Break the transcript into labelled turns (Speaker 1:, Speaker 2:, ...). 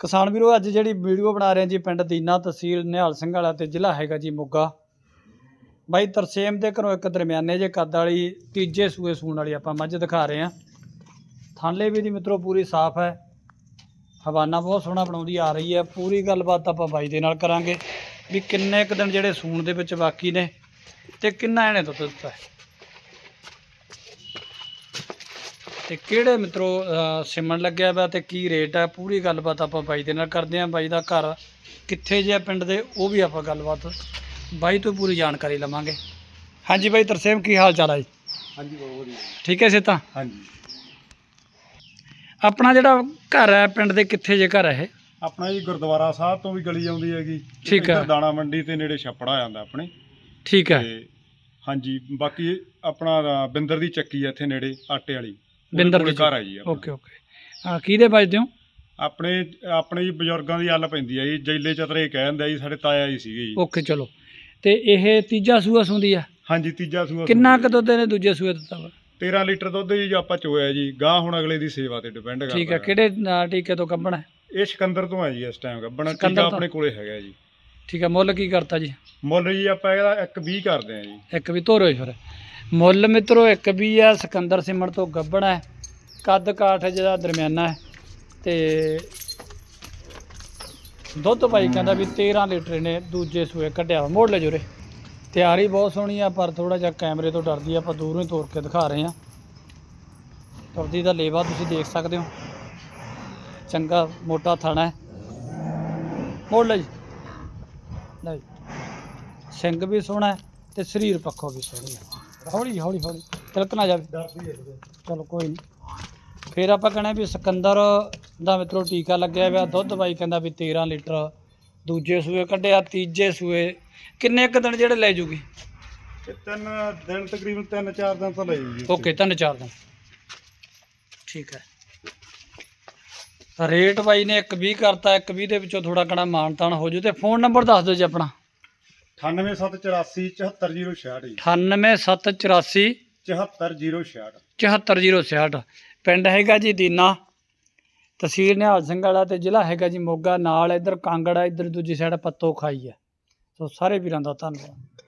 Speaker 1: ਕਿਸਾਨ ਵੀਰੋ, ਅੱਜ ਜਿਹੜੀ ਵੀਡੀਓ ਬਣਾ ਰਹੇ ਜੀ ਪਿੰਡ ਦੀਨਾ ਤਹਿਸੀਲ ਨਿਹਾਲ ਸਿੰਘ ਵਾਲਾ ਤੇ ਜ਼ਿਲ੍ਹਾ ਹੈਗਾ ਜੀ ਮੋਗਾ। ਬਾਈ ਤਰਸੇਮ ਦੇ ਘਰੋਂ ਇੱਕ ਦਰਮਿਆਨੇ ਜੇ ਕੱਦ ਵਾਲੀ ਤੀਜੇ ਸੂਏ ਸੂਣ ਵਾਲੀ ਆਪਾਂ ਮੱਝ ਦਿਖਾ ਰਹੇ ਹਾਂ। ਥਾਂਲੇ ਵੀ ਦੀ ਮਿੱਤਰੋ ਪੂਰੀ ਸਾਫ਼ ਹੈ। ਹਵਾਨਾ ਬਹੁਤ ਸੋਹਣਾ ਬਣਾਉਂਦੀ ਆ ਰਹੀ ਹੈ। ਪੂਰੀ ਗੱਲਬਾਤ ਆਪਾਂ ਬਾਈ ਦੇ ਨਾਲ ਕਰਾਂਗੇ ਵੀ ਕਿੰਨੇ ਕੁ ਦਿਨ ਜਿਹੜੇ ਸੂਣ ਦੇ ਵਿੱਚ ਬਾਕੀ ਨੇ ਤੇ ਕਿੰਨਾ ਇਹਨੇ ਦੁੱਧ ਦਿੱਤਾ ਹੈ। ਤੇ ਕਿਹੜੇ ਮਿੱਤਰੋ ਸਿਮਣ ਲੱਗਿਆ ਵਾ ਤੇ ਕੀ ਰੇਟ ਹੈ ਪੂਰੀ ਗੱਲਬਾਤ ਆਪਾਂ ਬਾਈ ਦੇ ਨਾਲ ਕਰਦੇ ਆਂ ਬਾਈ ਦਾ ਘਰ ਕਿੱਥੇ ਜਿਹਾ ਪਿੰਡ ਦੇ ਉਹ ਵੀ ਆਪਾਂ ਗੱਲਬਾਤ ਬਾਈ ਤੋਂ ਪੂਰੀ ਜਾਣਕਾਰੀ ਲਵਾਂਗੇ। ਹਾਂਜੀ ਬਾਈ ਤਰਸੇਮ ਕੀ ਹਾਲ ਚਾਲ ਹੈ ਜੀ?
Speaker 2: ਹਾਂਜੀ ਬਹੁਤ ਵਧੀਆ।
Speaker 1: ਠੀਕ ਹੈ ਸੇਤਾ
Speaker 2: ਹਾਂਜੀ।
Speaker 1: ਆਪਣਾ ਜਿਹੜਾ ਘਰ ਹੈ ਪਿੰਡ ਦੇ ਕਿੱਥੇ ਜੇ ਘਰ ਹੈ ਇਹ?
Speaker 2: ਆਪਣਾ ਜੀ ਗੁਰਦੁਆਰਾ ਸਾਹਿਬ ਤੋਂ ਵੀ ਗਲੀ ਆਉਂਦੀ ਹੈਗੀ।
Speaker 1: ਠੀਕ ਹੈ।
Speaker 2: ਦਾਣਾ ਮੰਡੀ ਤੇ ਨੇੜੇ ਛੱਪੜਾ ਆ ਜਾਂਦਾ ਆਪਣੇ।
Speaker 1: ਠੀਕ ਹੈ।
Speaker 2: ਹਾਂਜੀ ਬਾਕੀ ਆਪਣਾ ਬਿੰਦਰ ਦੀ ਚੱਕੀ ਆ ਇੱਥੇ ਨੇੜੇ ਆਟੇ ਵਾਲੀ।
Speaker 1: ਬਿੰਦਰ ਦੀ
Speaker 2: ਘਰ ਆ ਜੀ ਆਪਣਾ।
Speaker 1: Okay okay. ਹਾਂ ਕਿਹਦੇ ਵੱਜਦੇ ਹੋ?
Speaker 2: ਆਪਣੇ ਆਪਣੇ ਜੀ ਬਜ਼ੁਰਗਾਂ ਦੀ ਅੱਲ ਪੈਂਦੀ ਆ ਜੀ। ਜੈਲੇ ਚਤਰੇ ਕਹਿ ਦਿੰਦੇ ਆ ਜੀ ਸਾਡੇ ਤਾਇਆ ਜੀ ਸੀਗੇ ਜੀ।
Speaker 1: ਓਕੇ ਚਲੋ। ਤੇ ਇਹ ਤੀਜਾ ਸੂਆ ਸੁੰਦੀ ਆ?
Speaker 2: ਹਾਂਜੀ ਤੀਜਾ ਸੂਆ
Speaker 1: ਕਿੰਨਾ ਕੁ ਦੁੱਧ ਨੇ ਦੂਜੇ ਸੂਏ ਦਿੱਤਾ ਵਾ?
Speaker 2: 13 ਲੀਟਰ ਦੁੱਧ ਜੀ ਆਪਾਂ ਚੋਇਆ ਜੀ। ਗਾਂ ਹੁਣ ਅਗਲੇ ਦੀ ਸੇਵਾ ਤੇ ਡਿਪੈਂਡ ਕਰਦਾ
Speaker 1: ਠੀਕ
Speaker 2: ਹੈਗਾ।
Speaker 1: ਕਿਹੜੇ ਅਹ, ਟੀਕੇ ਤੋਂ ਕੱਢਣਾ ਹੈ
Speaker 2: ਇਹ ਸਿਕੰਦਰ ਤੋਂ ਆ ਜੀ ਇਸ ਟਾਈਮ ਗੱਬਣ
Speaker 1: ਸਿਕੰਦਰ ਤੋਂ?
Speaker 2: ਆਪਣੇ ਕੋਲੇ ਹੈਗਾ ਜੀ।
Speaker 1: ਠੀਕ ਹੈ ਮੁੱਲ ਕੀ ਕਰਤਾ ਜੀ?
Speaker 2: ਮੁੱਲ ਜੀ ਆਪਾਂ ਇਹਦਾ 120 ਕਰਦੇ ਆ ਜੀ।
Speaker 1: ਇੱਕ ਵੀ ਧੋਰੋ ਫਿਰ। ਮੁੱਲ ਮਿੱਤਰੋ ਇੱਕ ਵੀ ਆ ਸਿਕੰਦਰ ਸਿਮਣ ਤੋਂ ਗੱਬਣਾ ਹੈ ਕੱਦ ਕਾਠ ਜਿਹੜਾ ਦਰਮਿਆਨਾ ਹੈ ਤੇ ਦੁੱਧ ਭਾਈ ਕਹਿੰਦਾ ਵੀ 13 ਲੀਟਰ ਨੇ ਦੂਜੇ ਸੂਏ ਕੱਢਿਆ ਵਾ ਮੋੜ ਲੈ ਜੋਰੇ। ਤਿਆਰੀ ਬਹੁਤ ਸੋਹਣੀ ਆ ਪਰ ਥੋੜਾ ਜਿਹਾ ਕੈਮਰੇ ਤੋਂ ਡਰਦੀ ਆ ਆਪਾਂ ਦੂਰੋਂ ਹੀ ਤੋੜ ਕੇ ਦਿਖਾ ਰਹੇ ਆ ਤੁਰਦੀ ਦਾ ਲੇਵਾ ਤੁਸੀਂ ਦੇਖ ਸਕਦੇ ਹੋ। ਚੰਗਾ ਮੋਟਾ ਥਣਾ ਹੈ। ਮੋੜ ਲੈ ਜੀ। ਲੈ ਜੀ। ਸਿੰਘ ਵੀ ਸੋਹਣਾ ਹੈ ਤੇ ਸਰੀਰ ਪੱਖੋਂ ਵੀ ਸੋਹਣੀ ਹੈ। ਹੌਲੀ ਹੌਲੀ ਹੌਲੀ। ਤਿਲਕ ਨਾ ਜਾਵੇ। ਚਲੋ ਕੋਈ ਨਹੀਂ। ਫਿਰ ਆਪਾਂ ਕਹਣਾ ਵੀ ਸਿਕੰਦਰ ਦਾ ਮਿੱਤਰੋ ਟੀਕਾ ਲੱਗਿਆ ਹੋਇਆ ਦੁੱਧ ਬਾਈ ਕਹਿੰਦਾ ਵੀ 13 ਲੀਟਰ। ਦੂਜੇ ਸੂਏ ਕੱਢਿਆ ਤੀਜੇ ਸੂਏ। ਕਿੰਨੇ ਕੁ ਦਿਨ ਜਿਹੜੇ ਲੈ ਜੂਗੀ?
Speaker 2: ਇਹ ਤਿੰਨ ਦਿਨ ਤਕਰੀਬਨ ਤਿੰਨ ਚਾਰ ਦਿਨ ਤਾਂ ਲਈ ਜੀ
Speaker 1: ਓਕੇ ਤਿੰਨ ਚਾਰ ਦਿਨ। ਠੀਕ ਹੈ। ਰੇਟ ਬਾਈ ਨੇ ਇੱਕ 20 ਕਰਤਾ ਇੱਕ 20 ਦੇ ਵਿੱਚੋਂ ਥੋੜਾ ਕਣਾ ਮਾਨਤਾਨ ਹੋ ਜੂ ਤੇ ਫੋਨ ਨੰਬਰ ਦੱਸ ਦਿਓ ਜੀ ਆਪਣਾ।
Speaker 2: 98784 74066 ਜੀ।
Speaker 1: 98784
Speaker 2: 74066
Speaker 1: 74066 ਪਿੰਡ ਹੈਗਾ ਜੀ ਦੀਨਾ ਤਹਿਸੀਲ ਨਿਹਾਲ ਸਿੰਘ ਵਾਲਾ ਤੇ ਜ਼ਿਲ੍ਹਾ ਹੈਗਾ ਜੀ ਮੋਗਾ ਨਾਲ ਇੱਧਰ ਕਾਂਗੜਾ ਇੱਧਰ ਦੂਜੀ ਸਾਈਡ ਪੱਤੋ ਖਾਈ ਹੈ ਸੋ ਸਾਰੇ ਵੀਰਾਂ ਦਾ ਧੰਨਵਾਦ।